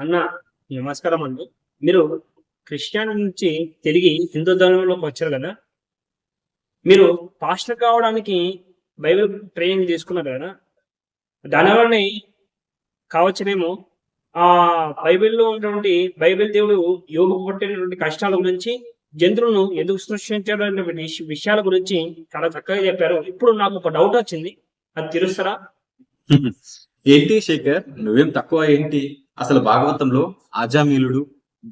అన్న నమస్కారం అండి. మీరు క్రిస్టియన్ నుంచి తిరిగి హిందూ ధర్మంలోకి వచ్చారు కదా? మీరు పాస్టర్ కావడానికి బైబిల్ ట్రైనింగ్ తీసుకున్నారు కదా? దానివల్లనే కావచ్చునేమో ఆ బైబిల్లో ఉన్నటువంటి బైబిల్ దేవుడు యోగ కొట్టేటువంటి కష్టాల గురించి జంతువులను ఎందుకు సృష్టించాడు అనే విషయాల గురించి చాలా చక్కగా చెప్పారు. ఇప్పుడు నాకు ఒక డౌట్ వచ్చింది. అది తెలుస్తారా? ఏంటి శేఖర్? నువ్వేం తక్కువ ఏంటి? అసలు భాగవతంలో ఆజామీలుడు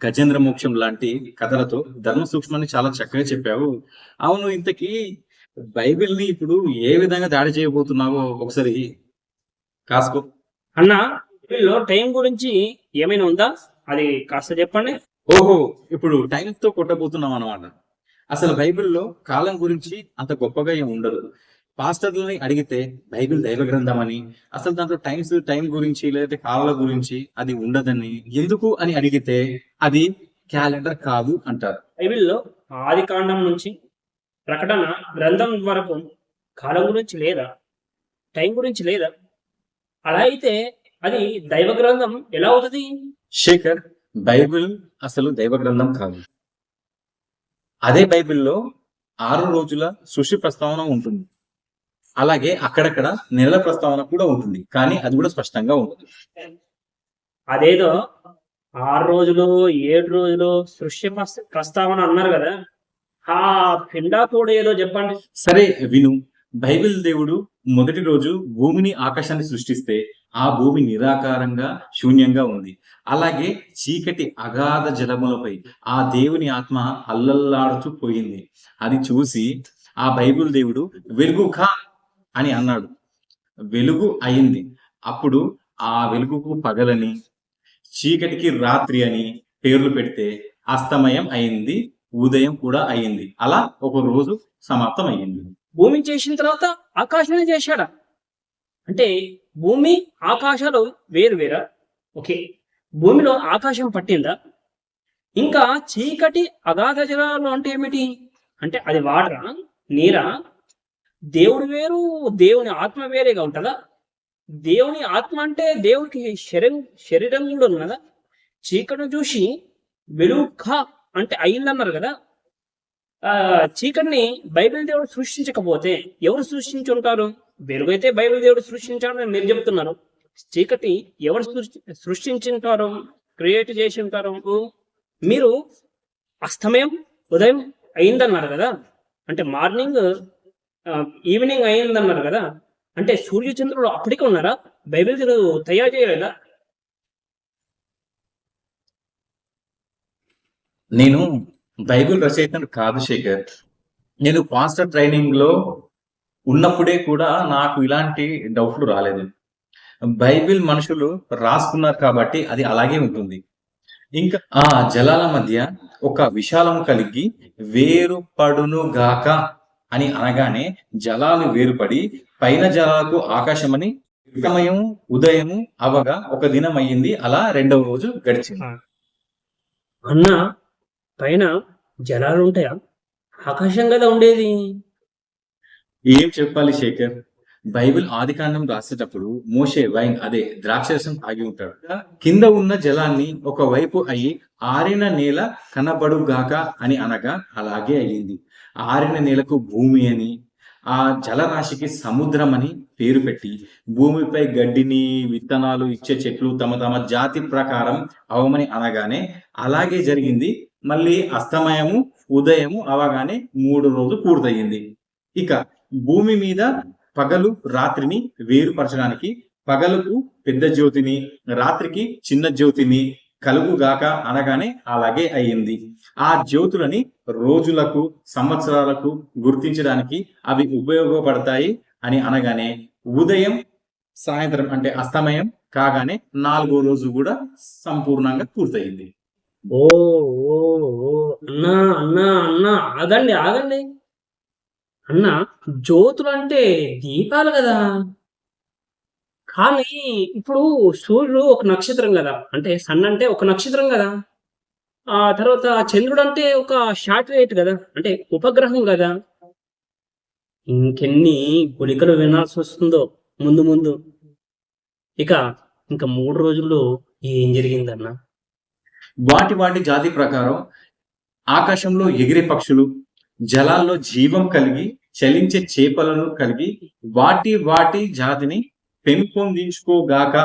గజేంద్ర మోక్షం లాంటి కథలతో ధర్మ సూక్ష్మాన్ని చాలా చక్కగా చెప్పావు. అవును ఇంతకీ బైబిల్ని ఇప్పుడు ఏ విధంగా దాడి చేయబోతున్నావో ఒకసారి కాసుకో. అన్న వీళ్ళు టైం గురించి ఏమైనా ఉందా? అది కాస్త చెప్పండి. ఓహో ఇప్పుడు టైం తో కొట్టబోతున్నాం అన్నమాట. అసలు బైబిల్లో కాలం గురించి అంత గొప్పగా ఏం ఉండదు. పాస్టర్లని అడిగితే బైబిల్ దైవ గ్రంథం అని అసలు దాంట్లో టైమ్స్ టైం గురించి లేదంటే కాలాల గురించి అది ఉండదని ఎందుకు అని అడిగితే అది క్యాలెండర్ కాదు అంటారు. బైబిల్లో ఆది కాండం నుంచి ప్రకటన గ్రంథం వరకు కాలం గురించి లేదా టైం గురించి లేదా? అలా అయితే అది దైవ గ్రంథం ఎలా అవుతుంది? శేఖర్ బైబిల్ అసలు దైవ గ్రంథం కాదు. అదే బైబిల్లో ఆరు రోజుల సృష్టి ప్రస్తావన ఉంటుంది. అలాగే అక్కడక్కడ నెలల ప్రస్తావన కూడా ఉంటుంది. కానీ అది కూడా స్పష్టంగా ఉంటుంది అదేదో ఆరు రోజులు ఏడు రోజులు సృష్టి ప్రస్త- ప్రస్తావన అన్నారు కదా. ఆ పిండా కూడా ఏదో చెప్పండి. సరే విను. బైబిల్ దేవుడు మొదటి రోజు భూమిని ఆకాశాన్ని సృష్టిస్తే ఆ భూమి నిరాకారంగా శూన్యంగా ఉంది. అలాగే చీకటి అగాధ జలములపై ఆ దేవుని ఆత్మ అల్లల్లాడుతూ పోయింది. అది చూసి ఆ బైబిల్ దేవుడు వెలుగు ఖా అని అన్నాడు. వెలుగు అయింది. అప్పుడు ఆ వెలుగుకు పగలని చీకటికి రాత్రి అని పేర్లు పెడితే అస్తమయం అయింది ఉదయం కూడా అయింది. అలా ఒక రోజు సమాప్తం అయింది భూమిని చేసిన తర్వాత ఆకాశాన్ని చేశాడా? అంటే భూమి ఆకాశాలు వేరు వేరా? ఓకే. భూమిలో ఆకాశం పట్టిందా? ఇంకా చీకటి అగాధ జలాలు అంటే ఏమిటి? అంటే అది వాటరా? నీరా? దేవుడు వేరు దేవుని ఆత్మ వేరేగా ఉంటుందా? దేవుని ఆత్మ అంటే దేవునికి శరీరం శరీరం కూడా ఉన్నదా చీకటిని చూసి వెలుగు ఖా అంటే అయిందన్నారు కదా? ఆ చీకటిని బైబిల్ దేవుడు సృష్టించకపోతే ఎవరు సృష్టించి ఉంటారు వెలుగైతే బైబిల్ దేవుడు సృష్టించాలని మీరు చెప్తున్నారు. చీకటి ఎవరు సృష్టి సృష్టించుంటారు? క్రియేట్ చేసి ఉంటారు మీరు అస్తమయం ఉదయం అయిందన్నారు కదా? అంటే మార్నింగ్ ఈవినింగ్ అయిందన్నారు కదా? అంటే సూర్యచంద్రుడు అప్పటికే ఉన్నారా? బైబిల్ తయారు చేయలేదా? నేను బైబిల్ రచయితను కాదు శేఖర్. నేను పాస్టర్ ట్రైనింగ్లో ఉన్నప్పుడే కూడా నాకు ఇలాంటి డౌట్లు రాలేదు. బైబిల్ మనుషులు రాసుకున్నారు కాబట్టి అది అలాగే ఉంటుంది. ఇంకా ఆ జలాల మధ్య ఒక విశాలం కలిగి వేరుపడును గాక అని అనగానే జలాలు వేరుపడి పైన జలాలకు ఆకాశమని సమయం ఉదయము అవగా ఒక దినం అయ్యింది అలా రెండవ రోజు గడిచింది. అన్న పైన జలాలు ఉంటాయా ఆకాశం కదా ఉండేది. ఏం చెప్పాలి శేఖర్? బైబిల్ ఆదికాండం రాసేటప్పుడు మోషే వైన్ అదే ద్రాక్షరసం తాగి ఉంటాడు. కింద ఉన్న జలాన్ని ఒక వైపు అయి ఆరిన నేల కనబడుగాక అని అనగా అలాగే అయ్యింది. ఆరిన నేలకు భూమి అని ఆ జలరాశికి సముద్రం అని పేరు పెట్టి భూమిపై గడ్డిని విత్తనాలు ఇచ్చే చెట్లు తమ తమ జాతి ప్రకారం అవమని అనగానే అలాగే జరిగింది. మళ్ళీ అస్తమయము ఉదయము అవగానే మూడు రోజు పూర్తయింది ఇక భూమి మీద పగలు రాత్రిని వేరుపరచడానికి పగలుకు పెద్ద జ్యోతిని రాత్రికి చిన్న జ్యోతిని కలుగుగాక అనగానే అలాగే అయ్యింది. ఆ జ్యోతులని రోజులకు సంవత్సరాలకు గుర్తించడానికి అవి ఉపయోగపడతాయి అని అనగానే ఉదయం సాయంత్రం అంటే అస్తమయం కాగానే నాలుగో రోజు కూడా సంపూర్ణంగా పూర్తయింది. ఓ అన్నా అన్నా అన్నా ఆగండి ఆగండి. అన్న జ్యోతులు అంటే దీపాలు కదా? కానీ ఇప్పుడు సూర్యుడు ఒక నక్షత్రం కదా? అంటే సన్ అంటే ఒక నక్షత్రం కదా? ఆ తర్వాత చంద్రుడు అంటే ఒక శాటిలైట్ కదా? అంటే ఉపగ్రహం కదా? ఇంకెన్ని గుళికలు వినాల్సి వస్తుందో ముందు ముందు. ఇక ఇంకా మూడు రోజుల్లో ఏం జరిగిందన్న? వాటి వాటి జాతి ప్రకారం ఆకాశంలో ఎగిరే పక్షులు జలాల్లో జీవం కలిగి చలించే చేపలను కలిగి వాటి వాటి జాతిని పెంపొందించుకోగాక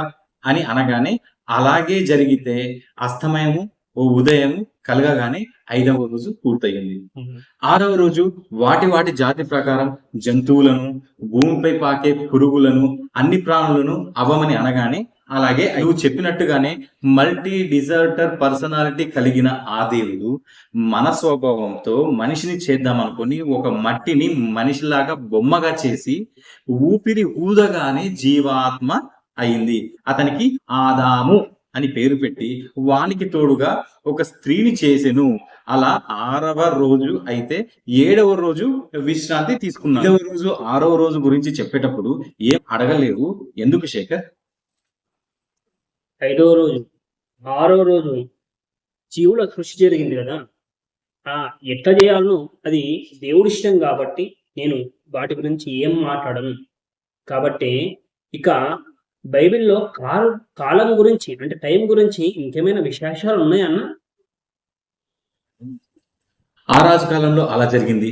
అని అనగానే అలాగే జరిగితే అస్తమయము ఓ ఉదయము కలగగానే ఐదవ రోజు పూర్తయింది. ఆరవ రోజు వాటి వాటి జాతి ప్రకారం జంతువులను భూమిపై పాకే పురుగులను అన్ని ప్రాణులను అవ్వమని అనగానే అలాగే నువ్వు చెప్పినట్టుగానే మల్టీ డిజర్టర్ పర్సనాలిటీ కలిగిన ఆ దేవుడు మన స్వభావంతో మనిషిని చేద్దాం అనుకుని ఒక మట్టిని మనిషిలాగా బొమ్మగా చేసి ఊపిరి ఊదగానే జీవాత్మ అయింది. అతనికి ఆదాము అని పేరు పెట్టి వానికి తోడుగా ఒక స్త్రీని చేసెను. అలా ఆరవ రోజు అయితే ఏడవ రోజు విశ్రాంతి తీసుకున్నాడు. ఏడవ రోజు ఆరవ రోజు గురించి చెప్పేటప్పుడు ఏం అడగలేవు ఎందుకు శేఖర్? ఐదో రోజు ఆరో రోజు జీవుల కృషి జరిగింది కదా. ఆ ఎట్లా చేయాలనో అది దేవుడి ఇష్టం కాబట్టి నేను వాటి గురించి ఏం మాట్లాడను. కాబట్టి ఇక బైబిల్లో కాల కాలం గురించి అంటే టైం గురించి ఇంకేమైనా విశేషాలు ఉన్నాయన్న ఆ రాజకాలంలో అలా జరిగింది.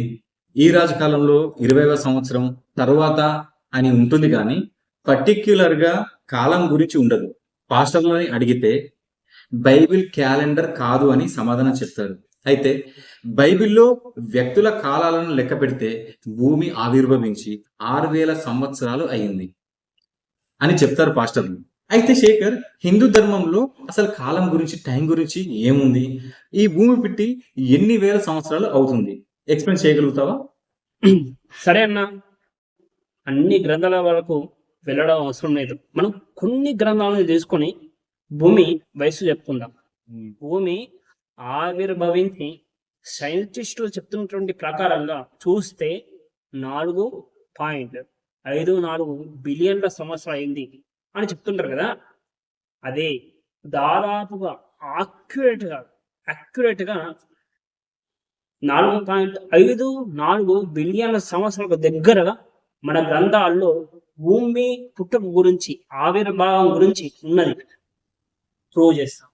ఈ రాజకాలంలో ఇరవైవ సంవత్సరం తర్వాత అని ఉంటుంది కానీ పర్టిక్యులర్గా కాలం గురించి ఉండదు. పాస్టర్లని అడిగితే బైబిల్ క్యాలెండర్ కాదు అని సమాధానం చెప్తారు. అయితే బైబిల్లో వ్యక్తుల కాలాలను లెక్క పెడితే భూమి ఆవిర్భవించి ఆరు వేల సంవత్సరాలు అయింది అని చెప్తారు పాస్టర్లు. అయితే శేఖర్ హిందూ ధర్మంలో అసలు కాలం గురించి టైం గురించి ఏముంది? ఈ భూమి పెట్టి ఎన్ని వేల సంవత్సరాలు అవుతుంది? ఎక్స్ప్లెయిన్ చేయగలుగుతావా? సరే అన్న. అన్ని గ్రంథాల వరకు వెళ్ళడం అవసరం లేదు. మనం కొన్ని గ్రంథాలను తీసుకొని భూమి వయసు చెప్పుకుందాం. భూమి ఆవిర్భవించి సైంటిస్టులు చెప్తున్నటువంటి ప్రకారంగా చూస్తే నాలుగు పాయింట్ ఐదు నాలుగు బిలియన్ల సంవత్సరం అయింది అని చెప్తుంటారు కదా. అదే దాదాపుగా accurate గా accurate గా నాలుగు పాయింట్ ఐదు నాలుగు బిలియన్ల సంవత్సరాలకు దగ్గరగా మన గ్రంథాల్లో భూమి పుట్టుక గురించి ఆవిర్భావం గురించి ఉన్నది. ప్రూవ్ చేస్తాం.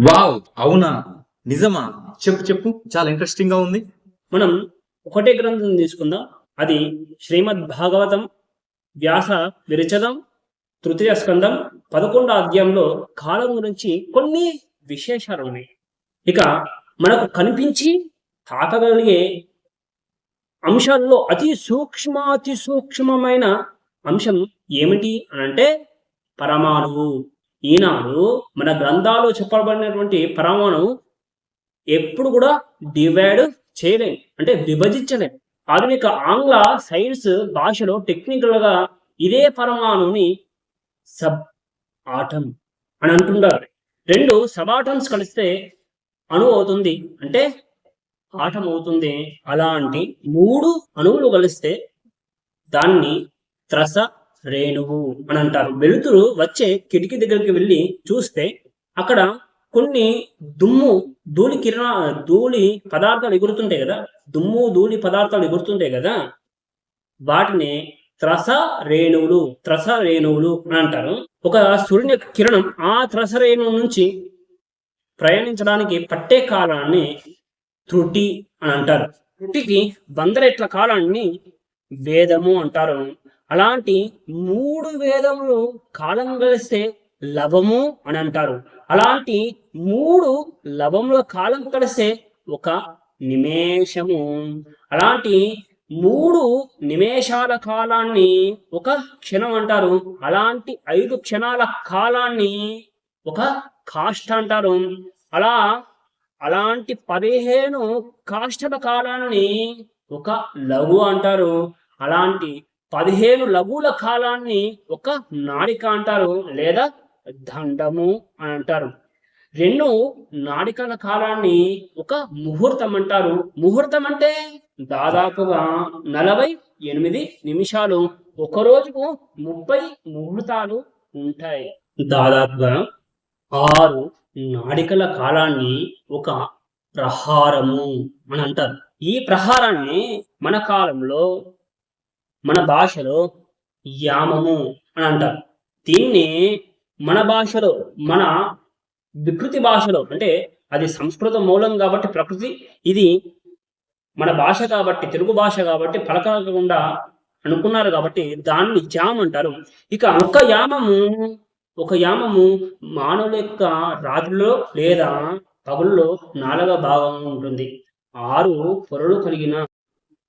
వావ్ అవునా? నిజమా? చెప్పు చెప్పు. చాలా ఇంట్రెస్టింగ్గా ఉంది. మనం ఒకటే గ్రంథం తీసుకుందాం. అది శ్రీమద్ భాగవతం వ్యాస విరచనం తృతీయ స్కందం పదకొండో అధ్యాయంలో కాలం గురించి కొన్ని విశేషాలు ఉన్నాయి. ఇక మనకు కనిపించి తాకగలిగే అంశాల్లో అతి సూక్ష్మాతి సూక్ష్మమైన అంశం ఏమిటి అని అంటే పరమాణువు. ఈనాడు మన గ్రంథాలు చెప్పబడినటువంటి పరమాణువు ఎప్పుడు కూడా డివైడ్ చేయలేము అంటే విభజించలేము ఆధునిక ఆంగ్ల సైన్స్ భాషలో టెక్నికల్గా ఇదే పరమాణువుని సబ్ ఆటం అని అంటుంటారు రెండు సబ్ ఆటమ్స్ కలిస్తే అణు అవుతుంది అంటే ఆటం అవుతుంది. అలాంటి మూడు అణువులు కలిస్తే దాన్ని త్రస రేణువు అని అంటారు. వెలుతురు వచ్చే కిటికీ దగ్గరికి వెళ్ళి చూస్తే అక్కడ కొన్ని దుమ్ము ధూళి కిరణ ధూళి పదార్థాలు ఎగురుతుంటాయి కదా. దుమ్ము ధూళి పదార్థాలు ఎగురుతుంటాయి కదా. వాటిని త్రస రేణువులు త్రస రేణువులు అని అంటారు. ఒక సూర్యుని కిరణం ఆ త్రస రేణువు నుంచి ప్రయాణించడానికి పట్టే కాలాన్ని త్రుటి అని అంటారు. త్రుటికి బందరెట్ల కాలాన్ని వేదము అంటారు. అలాంటి మూడు వేదములు కాలం కలిస్తే లవము అని అంటారు. అలాంటి మూడు లవముల కాలం కలిస్తే ఒక నిమేషము. అలాంటి మూడు నిమేషాల కాలాన్ని ఒక క్షణం అంటారు. అలాంటి ఐదు క్షణాల కాలాన్ని ఒక కాష్ట అంటారు. అలా అలాంటి పదిహేను కాష్టల కాలాన్ని ఒక లఘు అంటారు. అలాంటి పదిహేను లఘువుల కాలాన్ని ఒక నాడిక అంటారు లేదా దండము అని అంటారు. రెండు నాడికల కాలాన్ని ఒక ముహూర్తం అంటారు. ముహూర్తం అంటే దాదాపుగా నలభై ఎనిమిది నిమిషాలు. ఒక రోజుకు ముప్పై ముహూర్తాలు ఉంటాయి. దాదాపుగా ఆరు నాడికల కాలాన్ని ఒక ప్రహారము అని అంటారు. ఈ ప్రహారాన్ని మన కాలంలో మన భాషలో యామము అని అంటారు. దీన్ని మన భాషలో మన వికృతి భాషలో అంటే అది సంస్కృత మూలం కాబట్టి ప్రకృతి ఇది మన భాష కాబట్టి తెలుగు భాష కాబట్టి పలకకుండా అనుకున్నారు కాబట్టి దాన్ని జామ్ అంటారు. ఇక ఒక యామము ఒక యామము మానవుల యొక్క రాత్రిలో లేదా పగుల్లో నాలుగ భాగం ఉంటుంది. ఆరు పొరలు కలిగిన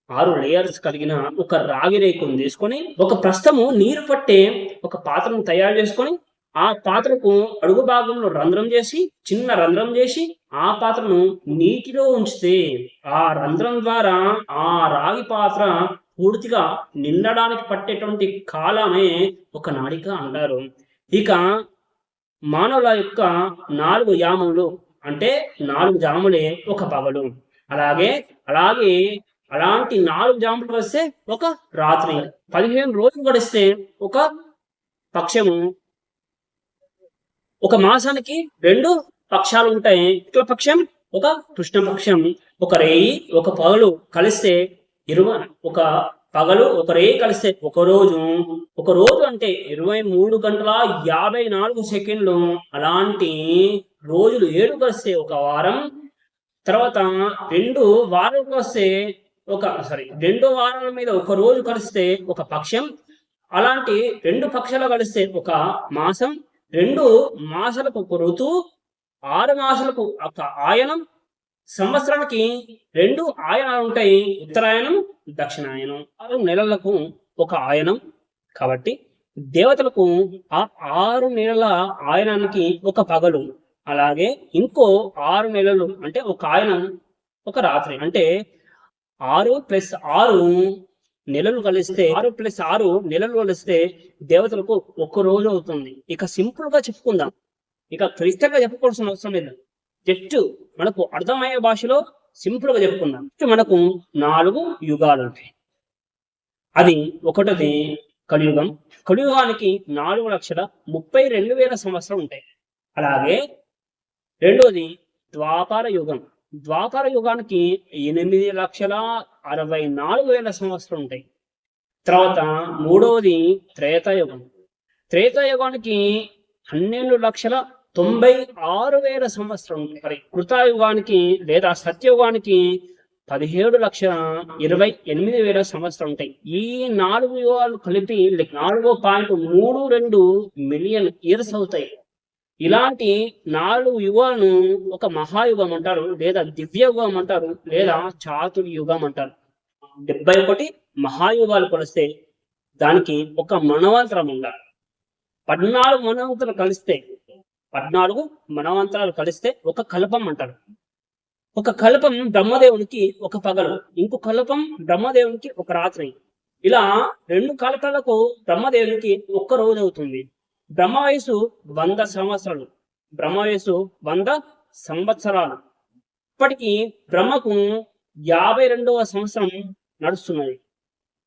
ఆరు లేయర్స్ కలిగిన ఒక రాగి రేకును తీసుకొని ఒక ప్రస్తము నీరు పట్టే ఒక పాత్రను తయారు చేసుకొని ఆ పాత్రకు అడుగు భాగంలో రంధ్రం చేసి చిన్న రంధ్రం చేసి ఆ పాత్రను నీటిలో ఉంచితే ఆ రంధ్రం ద్వారా ఆ రాగి పాత్ర పూర్తిగా నిండడానికి పట్టేటువంటి కాలమే ఒక నాడిక అంటారు. ఇక మానవుల యొక్క నాలుగు యామములు అంటే నాలుగు జాములే ఒక పగలు. అలాగే అలాగే అలాంటి నాలుగు జాములు వస్తే ఒక రాత్రి. పదిహేను రోజులు గడిస్తే ఒక పక్షము ఒక మాసానికి రెండు పక్షాలు ఉంటాయి. ఇట్ల పక్షం ఒక కృష్ణపక్షం ఒక రేయి ఒక పగలు కలిస్తే ఇరవై ఒక పగలు ఒక రేయి కలిస్తే ఒక రోజు. ఒక రోజు అంటే ఇరవై మూడు గంటల యాభై నాలుగు సెకండ్లు. అలాంటి రోజులు ఏడు కలిస్తే ఒక వారం తర్వాత రెండు వారం వస్తే ఒక సారీ రెండు వారాల మీద ఒక రోజు కలిస్తే ఒక పక్షం అలాంటి రెండు పక్షాలు కలిస్తే ఒక మాసం రెండు మాసాలకు ఒక ఋతువు ఆరు మాసాలకు ఒక ఆయనం సంవత్సరానికి రెండు ఆయనాలు ఉంటాయి ఉత్తరాయణం దక్షిణాయనం ఆరు నెలలకు ఒక ఆయనం. కాబట్టి దేవతలకు ఆ ఆరు నెలల ఆయనానికి ఒక పగలు అలాగే ఇంకో ఆరు నెలలు అంటే ఒక ఆయనం ఒక రాత్రి. అంటే ఆరు ప్లస్ ఆరు నెలలు కలిస్తే ఆరు ప్లస్ ఆరు నెలలు కలిస్తే దేవతలకు ఒక్క రోజు అవుతుంది. ఇక సింపుల్గా చెప్పుకుందాం. ఇక క్లిష్టంగా చెప్పుకోవాల్సిన అవసరం లేదు. జస్ట్ మనకు అర్థమయ్యే భాషలో సింపుల్గా చెప్పుకుందాం మనకు నాలుగు యుగాలు ఉంటాయి. అది ఒకటిది కలియుగం. కలియుగానికి నాలుగు లక్షల ముప్పై రెండు వేల సంవత్సరం ఉంటాయి. అలాగే రెండోది ద్వాపార యుగం. ద్వాపర యుగానికి ఎనిమిది లక్షల అరవై నాలుగు వేల సంవత్సరాలు ఉంటాయి. తర్వాత మూడవది త్రేతాయుగం త్రేతాయుగానికి పన్నెండు లక్షల తొంభై ఆరు వేల సంవత్సరం మరి కృతాయుగానికి లేదా సత్యయుగానికి పదిహేడు లక్షల ఇరవై ఎనిమిది వేల సంవత్సరం ఉంటాయి. ఈ నాలుగు యుగాలు కలిపి నాలుగు పాయింట్ మూడు రెండు మిలియన్ ఇయర్స్ అవుతాయి. ఇలాంటి నాలుగు యుగాలను ఒక మహాయుగం అంటారు లేదా దివ్య యుగం అంటారు లేదా చాతుర్ యుగం అంటారు. డెబ్బై ఒకటి మహాయుగాలు కొలిస్తే దానికి ఒక మనవంతరం ఉండాలి. పద్నాలుగు మనవంతరాలు కలిస్తే పద్నాలుగు మనవంతరాలు కలిస్తే ఒక కల్పం అంటారు. ఒక కల్పం బ్రహ్మదేవునికి ఒక పగలు ఇంకో కల్పం బ్రహ్మదేవునికి ఒక రాత్రి. ఇలా రెండు కల్పాలకు బ్రహ్మదేవునికి ఒక్క రోజు అవుతుంది. బ్రహ్మ వయసు వంద సంవత్సరాలు. బ్రహ్మ వయసు వంద సంవత్సరాలు. ఇప్పటికీ బ్రహ్మకు యాభై రెండవ సంవత్సరం నడుస్తున్నది.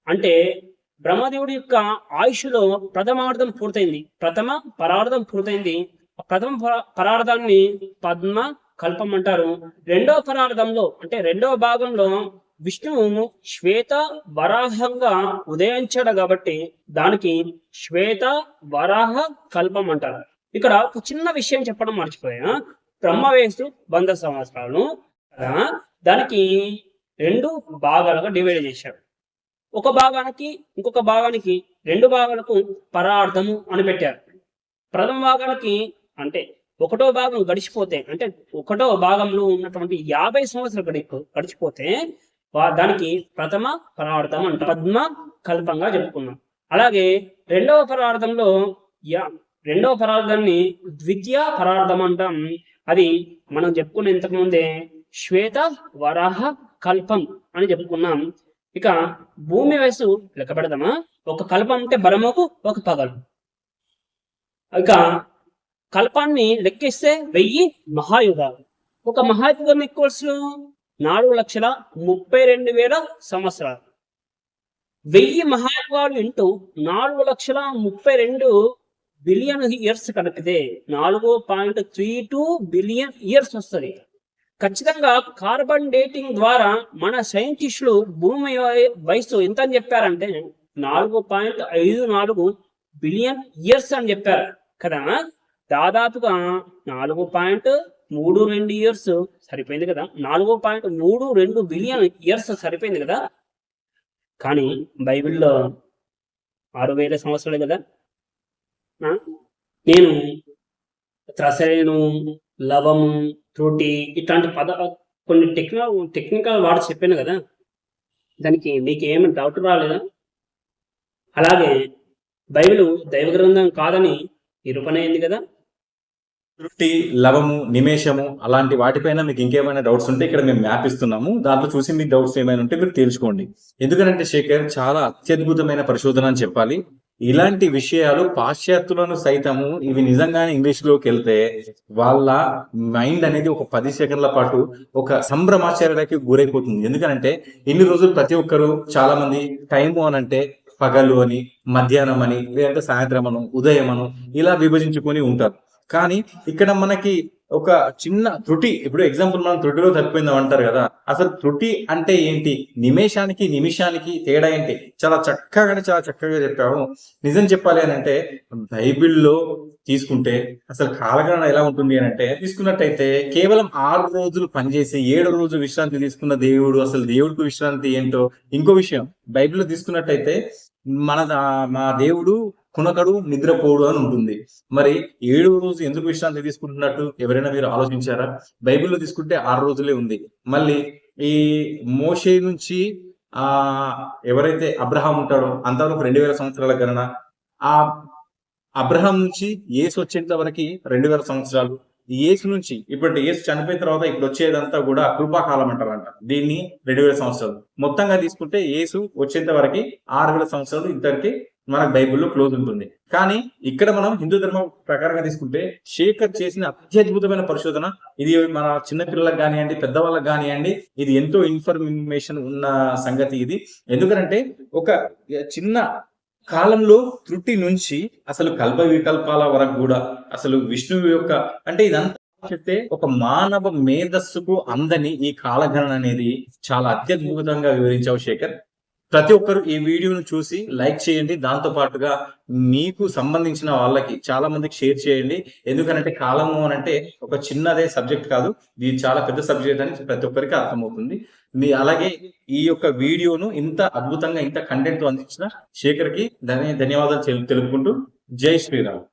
అంటే బ్రహ్మదేవుడి యొక్క ఆయుష్లో ప్రథమార్థం పూర్తయింది. ప్రథమ పరార్థం పూర్తయింది. ప్రథమ పరార్థాన్ని పద్మ కల్పం అంటారు. రెండవ పరార్థంలో అంటే రెండవ భాగంలో విష్ణువు శ్వేత వరాహంగా ఉదయించాడు కాబట్టి దానికి శ్వేత వరాహ కల్పం అంటారు. ఇక్కడ ఒక చిన్న విషయం చెప్పడం మర్చిపోయా బ్రహ్మ వయస్సు వంద సంవత్సరాలు. కదా? దానికి రెండు భాగాలుగా డివైడ్ చేశాడు. ఒక భాగానికి ఇంకొక భాగానికి రెండు భాగాలకు పరార్థము అని పెట్టారు. ప్రథమ భాగానికి అంటే ఒకటో భాగం గడిచిపోతే అంటే ఒకటో భాగంలో ఉన్నటువంటి యాభై సంవత్సరాలు గడి గడిచిపోతే దానికి ప్రథమ పరార్థం అంట. పద్మ కల్పంగా చెప్పుకున్నాం. అలాగే రెండవ పరార్థంలో యా రెండవ పరార్థాన్ని ద్వితీయ పరార్థం అంటాం. అది మనం చెప్పుకున్న ఇంతకు ముందే శ్వేత వరాహ కల్పం అని చెప్పుకున్నాం. ఇక భూమి వయసు లెక్క పెడదామా? ఒక కల్పం అంటే బలముకు ఒక పగలు. ఇక కల్పాన్ని లెక్కిస్తే వెయ్యి మహాయుగాలు. ఒక మహాయుగం ఈక్వల్స్ నాలుగు లక్షల ముప్పై రెండు వేల సంవత్సరాలు. వెయ్యి మహాయుగాలు ఇంటూ నాలుగు లక్షల ముప్పై రెండు బిలియన్ ఇయర్స్ కలిపితే నాలుగు point three two billion years వస్తుంది. ఖచ్చితంగా కార్బన్ డేటింగ్ ద్వారా మన సైంటిస్టులు భూమి వయసు ఎంత అని చెప్పారంటే నాలుగు పాయింట్ ఐదు నాలుగు బిలియన్ ఇయర్స్ అని చెప్పారు. కదా? దాదాపుగా నాలుగు పాయింట్ మూడు రెండు ఇయర్స్ సరిపోయింది కదా. నాలుగు పాయింట్ మూడు రెండు బిలియన్ ఇయర్స్ సరిపోయింది కదా. కానీ బైబిల్లో ఆరు వేల సంవత్సరాలు కదా. నేను త్రసరేను లవము త్రుటి ఇట్లాంటి పద కొన్ని టెక్నికల్ టెక్నికల్ వాడు చెప్పాను కదా. దానికి మీకు ఏమైనా డౌట్ రాలేదా? అలాగే బైబిల్ దైవ గ్రంథం కాదని నిరూపణ కదా. తృప్తి లవము నిమేషము అలాంటి వాటిపైన మీకు ఇంకేమైనా డౌట్స్ ఉంటే ఇక్కడ మేము మ్యాప్ ఇస్తున్నాము. దాంట్లో చూసి మీకు డౌట్స్ ఏమైనా ఉంటే మీరు తెలుసుకోండి ఎందుకంటే శేఖర్ చాలా అత్యద్భుతమైన పరిశోధన అని చెప్పాలి. ఇలాంటి విషయాలు పాశ్చాత్యులను సైతము ఇవి నిజంగానే ఇంగ్లీష్లోకి వెళ్తే వాళ్ళ మైండ్ అనేది ఒక పది సెకండ్ల పాటు ఒక సంభ్రమాచార్యకి గురైపోతుంది. ఎందుకంటే ఇన్ని రోజులు ప్రతి ఒక్కరు చాలా మంది టైము అని అంటే పగలు అని మధ్యాహ్నం అని లేదంటే సాయంత్రం అను ఉదయం అను ఇలా విభజించుకొని ఉంటారు. కానీ ఇక్కడ మనకి ఒక చిన్న త్రుటి ఇప్పుడు ఎగ్జాంపుల్ మనం త్రుటిలో తప్పిపోయిందాం అంటారు కదా అసలు త్రుటి అంటే ఏంటి? నిమేషానికి నిమిషానికి తేడా ఏంటి? చాలా చక్కగా చాలా చక్కగా చెప్పాము నిజం చెప్పాలి అని అంటే బైబిల్లో తీసుకుంటే అసలు కాలగణన ఎలా ఉంటుంది అని అంటే తీసుకున్నట్టయితే కేవలం ఆరు రోజులు పనిచేసి ఏడు రోజు విశ్రాంతి తీసుకున్న దేవుడు అసలు దేవుడికి విశ్రాంతి ఏంటో ఇంకో విషయం. బైబిల్లో తీసుకున్నట్టయితే మన మా దేవుడు కునకడు నిద్రపోడు అని ఉంటుంది. మరి ఏడవ రోజు ఎందుకు విశ్రాంతి తీసుకుంటున్నట్టు ఎవరైనా మీరు ఆలోచించారా? బైబిల్లో తీసుకుంటే ఆరు రోజులే ఉంది. మళ్ళీ ఈ మోషే నుంచి ఆ ఎవరైతే అబ్రహాం ఉంటాడో అంతవరకు రెండు వేల సంవత్సరాల గణన ఆ అబ్రహాం నుంచి ఏసు వచ్చేంత వరకు రెండు వేల సంవత్సరాలు. ఈ యేసు నుంచి ఇప్పుడు ఏసు చనిపోయిన తర్వాత ఇప్పుడు వచ్చేదంతా కూడా కృపాకాలం అంటారంట. దీన్ని రెండు వేల సంవత్సరాలు. మొత్తంగా తీసుకుంటే ఏసు వచ్చేంత వరకు ఆరు వేల సంవత్సరాలు ఇద్దరికి మనకు బైబుల్లో క్లోజ్ ఉంటుంది. కానీ ఇక్కడ మనం హిందూ ధర్మం ప్రకారంగా తీసుకుంటే శేఖర్ చేసిన అత్యద్భుతమైన పరిశోధన ఇది మన చిన్న పిల్లలకు కానివ్వండి పెద్దవాళ్ళకి కానివ్వండి ఇది ఎంతో ఇన్ఫర్మేషన్ ఉన్న సంగతి ఇది. ఎందుకంటే ఒక చిన్న కాలంలో త్రుటి నుంచి అసలు కల్ప వికల్పాల వరకు కూడా అసలు విష్ణువు యొక్క అంటే ఇదంతా చెప్తే ఒక మానవ మేధస్సుకు అందని ఈ కాలగణన అనేది చాలా అత్యద్భుతంగా వివరించావు శేఖర్. ప్రతి ఒక్కరు ఈ వీడియోను చూసి లైక్ చేయండి. దాంతో పాటుగా మీకు సంబంధించిన వాళ్ళకి చాలా మందికి షేర్ చేయండి. ఎందుకంటే కాలము అని అంటే ఒక చిన్నదే సబ్జెక్ట్ కాదు. ఇది చాలా పెద్ద సబ్జెక్ట్ అని ప్రతి ఒక్కరికి అర్థమవుతుంది. మీ అలాగే ఈ యొక్క వీడియోను ఇంత అద్భుతంగా ఇంత కంటెంట్ అందించిన శేఖర్కి ధన్య ధన్యవాదాలు తెలుపుకుంటూ జై శ్రీరామ్.